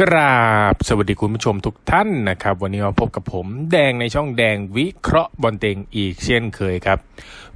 กราบสวัสดีคุณผู้ชมทุกท่านนะครับ วันนี้มาพบกับผม แดงในช่องแดงวิเคราะห์บอลเต็งอีกเช่นเคยครับ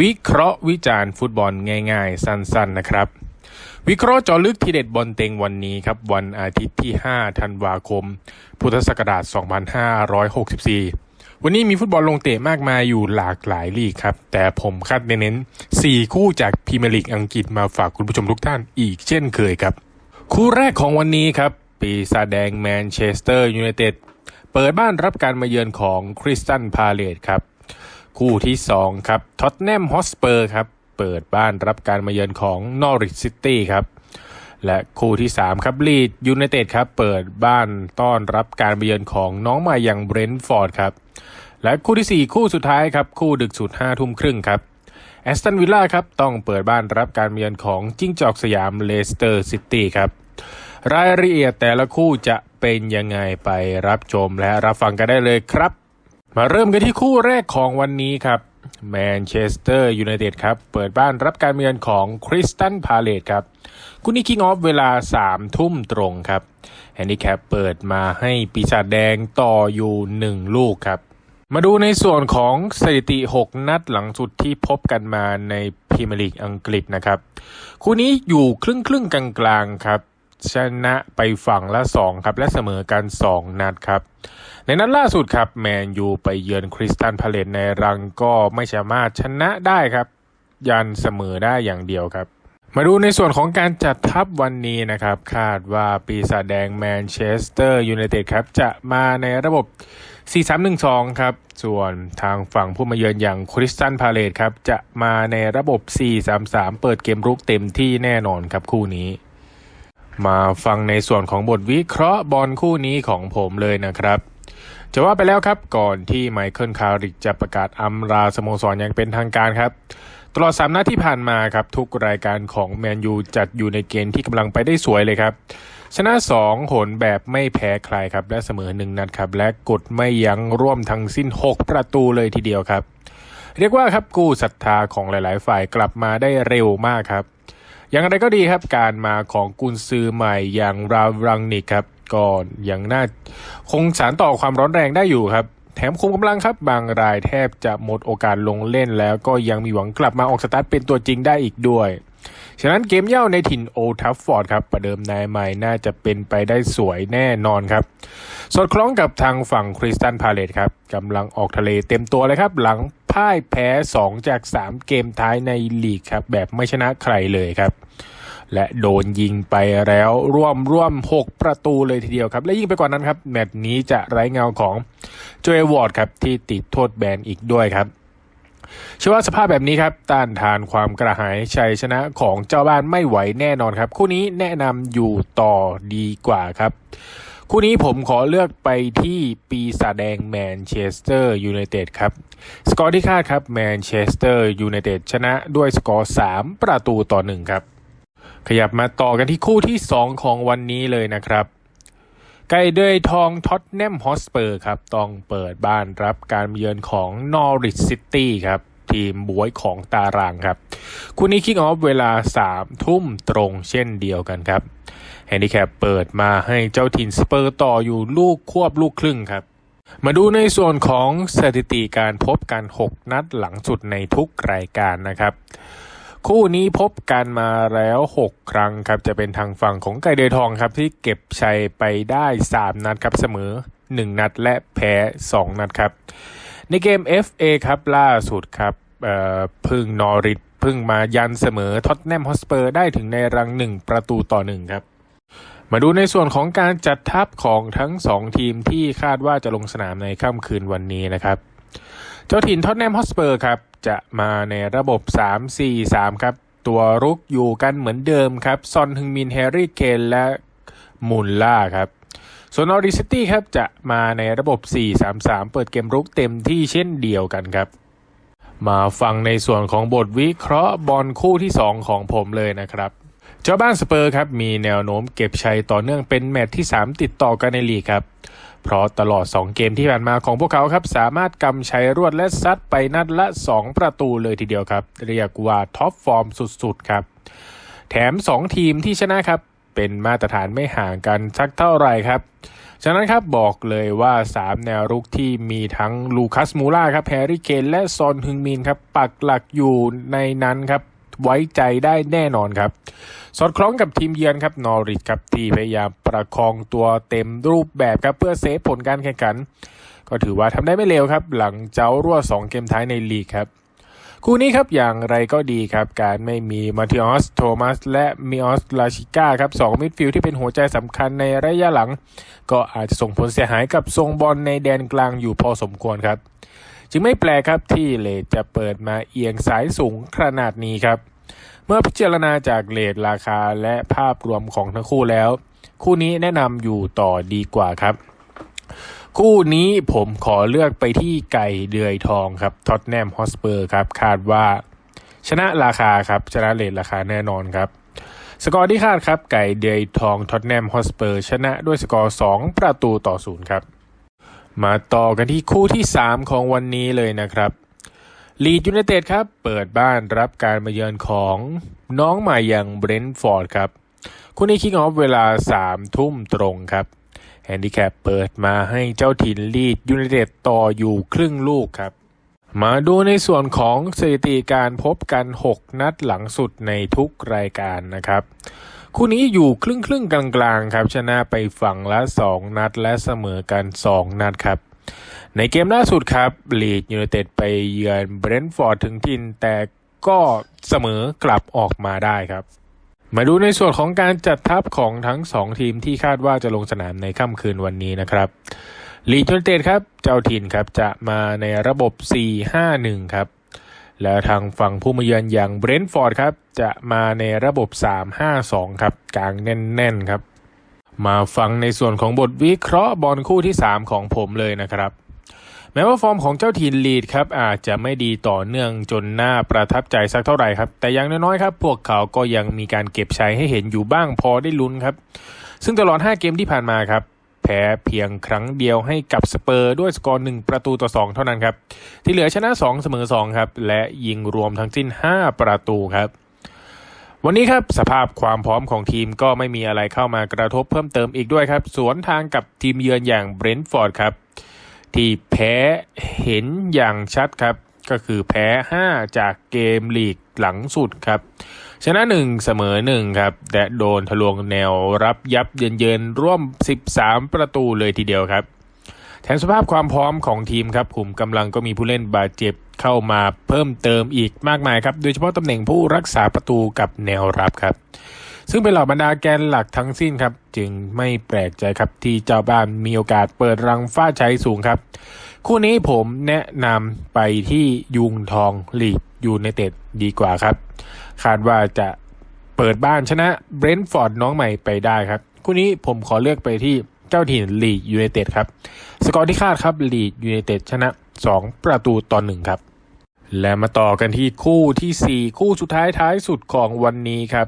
วิเคราะห์วิจารณ์ฟุตบอลง่าย ๆ สั้น ๆ นะครับ วิเคราะห์จอลึกทีเด็ดบอลเต็งวันนี้ครับ วันอาทิตย์ที่ 5 ธันวาคม พุทธศักราช 2564 วันนี้มีฟุตบอลลงเตะมากมายอยู่หลากหลายลีกครับ แต่ผมคัดเน้นๆ4คู่จากพรีเมียร์ลีกอังกฤษมาฝากคุณผู้ชมทุกท่านอีกเช่นเคยครับ คู่แรกของวันนี้ครับ ปีศาจแดงแมนเชสเตอร์ยูไนเต็ดเปิดบ้านรับการมาเยือนของคริสตันพาเลตครับ คู่ที่ 2 ครับท็อตแนมฮอสเปอร์ครับ เปิดบ้านรับการมาเยือนของนอริ h ซิตี้ครับ และคู่ที่ 3 ครับลีดยูไนเต็ดครับ เปิดบ้านต้อนรับการมาเยือนของน้องมายังเบรนท์ฟอร์ดครับ และคู่ที่ 4 คู่สุดท้ายครับ คู่ดึกสุด5ทุ่มครึ่งครับแอสตันวิลล่าครับ ต้องเปิดบ้านรับการมาเยือนของจิ้งจอกสยามเลสเตอร์ซิตี้ครับ รายละเอียดแต่ละคู่จะเป็นยังไงไปรับชมและรับฟังกันได้เลยครับ มาเริ่มกันที่คู่แรกของวันนี้ครับแมนเชสเตอร์ยูไนเต็ดครับ เปิดบ้านรับการเมือนของคริสตันพาเลตครับคู่นี้คิงออฟเวลา 3 ทุ่มตรงครับแฮนดิแคปเปิดมาให้ปีศาจแดงต่ออยู่ 1 ลูกครับ มาดูในส่วนของสถิติ 6 นัดหลังสุดที่พบกันมาในพรีเมียร์ลีกอังกฤษนะครับ คู่นี้อยู่ครึ่งครึ่งๆกลางๆครับ ชนะไปฝั่งละ 2 ครับ และเสมอกัน 2 นัดครับ ในนัดล่าสุดครับ แมนยูไปเยือนคริสตันพาเลตในรังก็ไม่สามารถชนะได้ครับ ยันเสมอได้อย่างเดียวครับมาดูในส่วนของการจัดทัพวันนี้นะครับ คาดว่าปีศาจแดงแมนเชสเตอร์ยูไนเต็ดครับ จะมาในระบบ 4-3-1-2 ครับ ส่วนทางฝั่งผู้มาเยือนอย่างคริสตันพาเลตครับ จะมาในระบบ 4-3-3 เปิดเกมรุกเต็มที่แน่นอนครับคู่นี้ มาฟังในส่วนของบทวิเคราะห์บอลคู่นี้ของผมเลยนะครับ จะว่าไปแล้วครับก่อนที่ไมเคิลคาริกจะประกาศอำลาสโมสรอย่างเป็นทางการครับ ตลอด3นัดที่ผ่านมาครับทุกรายการของแมนยูจัดอยู่ในเกณฑ์ที่กำลังไปได้สวยเลยครับ ชนะ 2 หนแบบไม่แพ้ใครครับ และเสมอ 1 นัดครับ และกดไม่ยั้งร่วมทั้งสิ้น 6 ประตูเลยทีเดียวครับ เรียกว่าครับกู้ศรัทธาของหลาย ๆ ฝ่ายกลับมาได้เร็วมากครับ อย่างไรก็ดีครับการมาของกุนซือใหม่อย่างรารังนิกครับก็ยังน่าคงสารต่อความร้อนแรงได้อยู่ครับ แถมคุมกำลังครับ บางรายแทบจะหมดโอกาสลงเล่นแล้วก็ยังมีหวังกลับมาออกสตาร์ทเป็นตัวจริงได้อีกด้วยฉะนั้นเกมเย่าในถิ่นโอทัฟฟอร์ดครับ ประเดิมนายใหม่น่าจะเป็นไปได้สวยแน่นอนครับ สอดคล้องกับทางฝั่งคริสตันพาเลตครับกำลังออกทะเลเต็มตัวเลยครับ หลัง พ่ายแพ้ 2 จาก 3 เกมท้ายในลีกครับ แบบไม่ชนะใครเลยครับ และโดนยิงไปแล้วร่วมร่วม 6 ประตูเลยทีเดียวครับ และยิ่งไปกว่านั้นครับ แมตช์นี้จะไร้เงาของโจเอวอร์ดครับ ที่ติดโทษแบนอีกด้วยครับเชื่อว่าสภาพแบบนี้ครับต้านทานความกระหายชัยชนะของเจ้าบ้านไม่ไหวแน่นอนครับ คู่นี้แนะนำอยู่ต่อดีกว่าครับ คู่นี้ผมขอเลือกไปที่ปีศาจแดงแมนเชสเตอร์ยูไนเต็ดครับ สกอร์ที่คาดครับแมนเชสเตอร์ยูไนเต็ดชนะด้วยสกอร์ 3 ประตูต่อ 1 ครับ ขยับมาต่อกันที่คู่ที่ 2 ของวันนี้เลยนะครับไก่เดยทองท็อตแนมฮอสเปอร์ครับ ต้องเปิดบ้านรับการเยือนของนอริ h ซิตี้ครับ ทีมบวยของตารางครับ คู่นี้คิกออฟเวลา3ทุ่มตรงเช่นเดียวกันครับ นดิแคปเปิดมาให้เจ้าถิ่นสเปอร์ต่ออยู่ลูกควบลูกครึ่งครับ มาดูในส่วนของสถิติการพบกัน 6 นัดหลังสุดในทุกรายการนะครับ คู่นี้พบกันมาแล้ว 6 ครั้งครับ จะเป็นทางฝั่งของไก่เดยทองครับที่เก็บชัยไปได้ 3 นัดครับเสมอ 1 นัดและแพ้ 2 นัดครับ ในเกม FA ครับล่าสุดครับพึ่งนอริทพึ่งมายันเสมอท็อตแนมฮอสเปอร์ได้ถึงในรัง1ประตูต่อ1ครับ มาดูในส่วนของการจัดทัพของทั้ง 2 ทีมที่คาดว่าจะลงสนามในค่ำคืนวันนี้นะครับ เจ้าถิ่นท็อตแนมฮอสเปอร์ครับ จะมาในระบบ 3-4-3 ครับ ตัวรุกอยู่กันเหมือนเดิมครับ ซอนฮึงมินแฮร์รี่เคนและมุลล่าครับ ส่วนออริซิตี้ครับ จะมาในระบบ 4-3-3 เปิดเกมรุกเต็มที่เช่นเดียวกันครับ มาฟังในส่วนของบทวิเคราะห์บอลคู่ที่ 2 ของผมเลยนะครับ เจ้าบ้านสเปอร์ครับมีแนวโน้มเก็บชัยต่อเนื่องเป็นแมตช์ที่ 3 ติดต่อกันในลีกครับ เพราะตลอด 2 เกมที่ผ่านมาของพวกเขาครับสามารถกำชัยรวดและซัดไปนัดละ 2 ประตูเลยทีเดียวครับ เรียกว่าท็อปฟอร์มสุดๆครับ แถม 2 ทีมที่ชนะครับเป็นมาตรฐานไม่ห่างกันสักเท่าไหร่ครับ ฉะนั้นครับบอกเลยว่า 3 แนวรุกที่มีทั้งลูคัสมูล่าครับแฮร์รี่เคนและซอนฮึงมินครับปักหลักอยู่ในนั้นครับ ไว้ใจได้แน่นอนครับ สอดคล้องกับทีมเยือนครับนอริทครับที่พยายามประคองตัวเต็มรูปแบบครับเพื่อเซฟผลการแข่งขัน ก็ถือว่าทำได้ไม่เลวครับ หลังเจ้ารั่ว 2 เกมท้ายในลีกครับคู่นี้ครับอย่างไรก็ดีครับ การไม่มีมาติออสโทมัสและมิออสลาชิก้าครับสองมิดฟิลด์ที่เป็นหัวใจสำคัญในระยะหลัง ก็อาจจะส่งผลเสียหายกับทรงบอลในแดนกลางอยู่พอสมควรครับ จึงไม่แปลครับที่เลดจะเปิดมาเอียงสายสูงขนาดนี้ครับ เมื่อพิจารณาจากเลทราคาและภาพรวมของทั้งคู่แล้ว คู่นี้แนะนำอยู่ต่อดีกว่าครับ คู่นี้ผมขอเลือกไปที่ไก่เดือยทองครับท็อตแนมฮอสเปอร์ครับคาดว่าชนะราคาครับชนะเลทราคาแน่นอนครับ สกอร์ที่คาดครับไก่เดือยทองท็อตแนมฮอสเปอร์ ชนะด้วยสกอร์ 2 ประตูต่อศูนย์ครับ มาต่อกันที่คู่ที่ 3 ของวันนี้เลยนะครับลีดยูไนเต็ดครับ เปิดบ้านรับการมาเยือนของน้องใหม่อย่างเบรนท์ฟอร์ดครับ คู่นี้คิกออฟเวลา 3 ทุ่มตรงครับ แฮนดิแคปเปิดมาให้เจ้าถิ่นลีดยูไนเต็ดต่ออยู่ครึ่งลูกครับ มาดูในส่วนของสถิติการพบกัน 6 นัดหลังสุดในทุกรายการนะครับ คู่นี้อยู่ครึ่งครึ่งกลางๆครับชนะไปฝั่งละ 2 นัดและเสมอกัน 2 นัดครับ ในเกมล่าสุดครับลีดยูไนเต็ดไปเยือนเบรนท์ฟอร์ดถึงถิ่นแต่ก็เสมอกลับออกมาได้ครับ มาดูในส่วนของการจัดทัพของทั้ง 2 ทีมที่คาดว่าจะลงสนามในค่ำคืนวันนี้นะครับลีดยูไนเต็ดครับเจ้าถิ่นครับจะมาในระบบ 4-5-1 ครับ แล้วทางฝั่งผู้มาเยือนอย่างเบรนท์ฟอร์ดครับ จะมาในระบบ 3-5-2 ครับ กลางแน่น ๆ ครับ มาฟังในส่วนของบทวิเคราะห์บอลคู่ที่ 3 ของผมเลยนะครับ แม้ว่าฟอร์มของเจ้าทีนลีดครับอาจจะไม่ดีต่อเนื่องจนน่าประทับใจสักเท่าไหร่ครับ แต่อย่างน้อยๆครับ พวกเขาก็ยังมีการเก็บใชัยให้เห็นอยู่บ้างพอได้ลุ้นครับ ซึ่งตลอด 5 เกมที่ผ่านมาครับ แพ้เพียงครั้งเดียวให้กับสเปอร์ด้วยสกอร์ 1 ประตูต่อ 2 เท่านั้นครับ ที่เหลือชนะ 2 เสมอ 2 ครับ และยิงรวมทั้งสิ้น 5 ประตูครับ วันนี้ครับสภาพความพร้อมของทีมก็ไม่มีอะไรเข้ามากระทบเพิ่มเติมอีกด้วยครับ สวนทางกับทีมเยือนอย่างเบรนท์ฟอร์ดครับ ที่แพ้เห็นอย่างชัดครับ ก็คือแพ้ 5 จากเกมลีกหลังสุดครับ ชนะ1เสมอ1ครับและโดนทะลวงแนวรับยับเยินๆร่วม 13 ประตูเลยทีเดียวครับแถมสภาพความพร้อมของทีมครับขุมกำลังก็มีผู้เล่นบาดเจ็บเข้ามาเพิ่มเติมอีกมากมายครับโดยเฉพาะตำแหน่งผู้รักษาประตูกับแนวรับครับ ซึ่งเป็นเหล่าบรรดาแกนหลักทั้งสิ้นครับ จึงไม่แปลกใจครับที่เจ้าบ้านมีโอกาสเปิดรังฟ้าชัยสูงครับ คู่นี้ผมแนะนำไปที่ยุงทองลีดยูไนเต็ดดีกว่าครับ คาดว่าจะเปิดบ้านชนะเบรนท์ฟอร์ดน้องใหม่ไปได้ครับ คู่นี้ผมขอเลือกไปที่เจ้าถิ่นลีดยูไนเต็ดครับ สกอร์ที่คาดครับลีดยูไนเต็ดชนะ 2 ประตูต่อหนึ่งครับ และมาต่อกันที่คู่ทีสี่4 คู่สุดท้ายท้ายสุดของวันนี้ครับ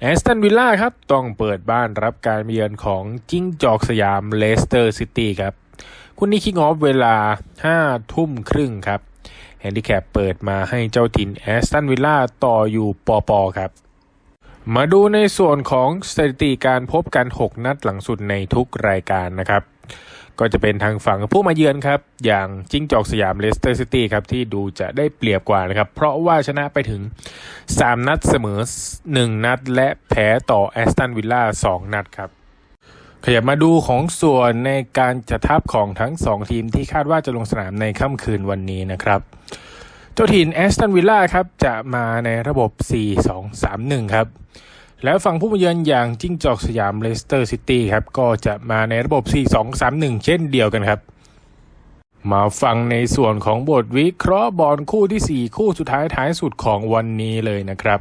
แอสตันวิลล่าครับ ต้องเปิดบ้านรับการเยือนของจิ้งจอกสยามเลสเตอร์ซิตี้ครับ คุณนี้คิกออฟเวลา 5 ทุ่มครึ่งครับ นดิแคปเปิดมาให้เจ้าถิ่นแอสตันวิลล่าต่ออยู่ปอปอครับ มาดูในส่วนของสถิติการพบกัน 6 นัดหลังสุดในทุกรายการนะครับ ก็จะเป็นทางฝั่งผู้มาเยือนครับ อย่างจิ้งจอกสยามเลสเตอร์ซิตี้ครับ ที่ดูจะได้เปรียบกว่านะครับ เพราะว่าชนะไปถึง 3 นัดเสมอ 1 นัด และแพ้ต่อแอสตันวิลล่า2นัดครับ ขยับมาดูของส่วนในการจัดทัพของทั้ง 2 ทีมที่คาดว่าจะลงสนามในค่ำคืนวันนี้นะครับ เจ้าถิ่นแอสตันวิลล่าครับจะมาในระบบ 4-2-3-1 ครับ แล้วฝั่งผู้มาเยือนอย่างจิ้งจอกสยามเลสเตอร์ซิตี้ครับก็จะมาในระบบ 4-2-3-1 เช่นเดียวกันครับ มาฟังในส่วนของบทวิเคราะห์บอลคู่ทีสี่4 คู่สุดท้ายท้ายสุดของวันนี้เลยนะครับ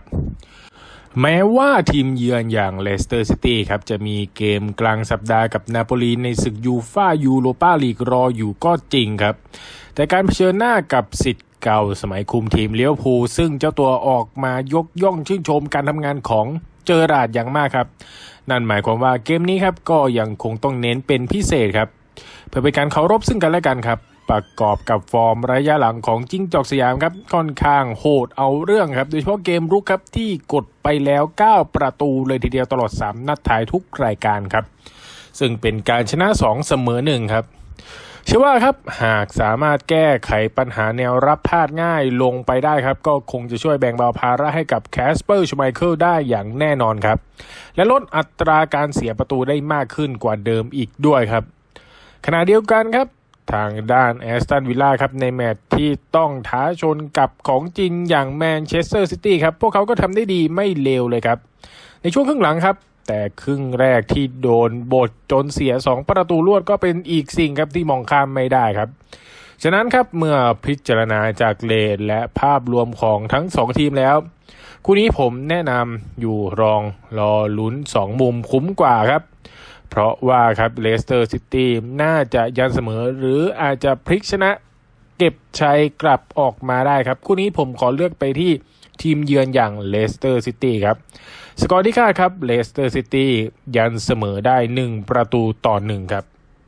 แม้ว่าทีมเยือนอย่างเลสเตอร์ซิตี้ครับจะมีเกมกลางสัปดาห์กับนาโปลีในศึกยูฟ่ายูโรปาลีกรออยู่ก็จริงครับ แต่การเผชิญหน้ากับสิทธิ์เก่าสมัยคุมทีมเลี้ยวภูซึ่งเจ้าตัวออกมายกย่องชื่นชมการทำงานของเจอราดอย่างมากครับ นั่นหมายความว่าเกมนี้ครับก็ยังคงต้องเน้นเป็นพิเศษครับ เพื่อเป็นการเคารพซึ่งกันและกันครับ ประกอบกับฟอร์มระยะหลังของจิ้งจอกสยามครับค่อนข้างโหดเอาเรื่องครับ โดยเฉพาะเกมรุกครับที่กดไปแล้ว 9 ประตูเลยทีเดียวตลอด 3 นัดท้ายทุกรายการครับ ซึ่งเป็นการชนะ 2 เสมอ 1 ครับเชื่อว่าครับหากสามารถแก้ไขปัญหาแนวรับพลาดง่ายลงไปได้ครับ ก็คงจะช่วยแบ่งเบาภาระให้กับแคสเปอร์ชูไมเคิลได้อย่างแน่นอนครับ และลดอัตราการเสียประตูได้มากขึ้นกว่าเดิมอีกด้วยครับ ขณะเดียวกันครับ ทางด้านแอสตันวิลล่าครับในแมตช์ที่ต้องท้าชนกับของจริงอย่างแมนเชสเตอร์ซิตี้ครับ พวกเขาก็ทำได้ดีไม่เลวเลยครับ ในช่วงครึ่งหลังครับแต่ครึ่งแรกที่โดนบทจนเสีย 2 ประตูรวดก็เป็นอีกสิ่งครับที่มองข้ามไม่ได้ครับ ฉะนั้นครับเมื่อพิจารณาจากเลนและภาพรวมของทั้ง 2 ทีมแล้ว คู่นี้ผมแนะนำอยู่รองรอลุ้น 2 มุมคุ้มกว่าครับ เพราะว่าครับเลสเตอร์ซิตี้น่าจะยันเสมอ หรืออาจจะพลิกชนะ เก็บชัยกลับออกมาได้ครับ คู่นี้ผมขอเลือกไปที่ทีมเยือนอย่างเลสเตอร์ซิตี้ครับ สกอร์ที่คาดครับเลสเตอร์ซิตี้ยันเสมอได้ 1 ประตูต่อ1ครับ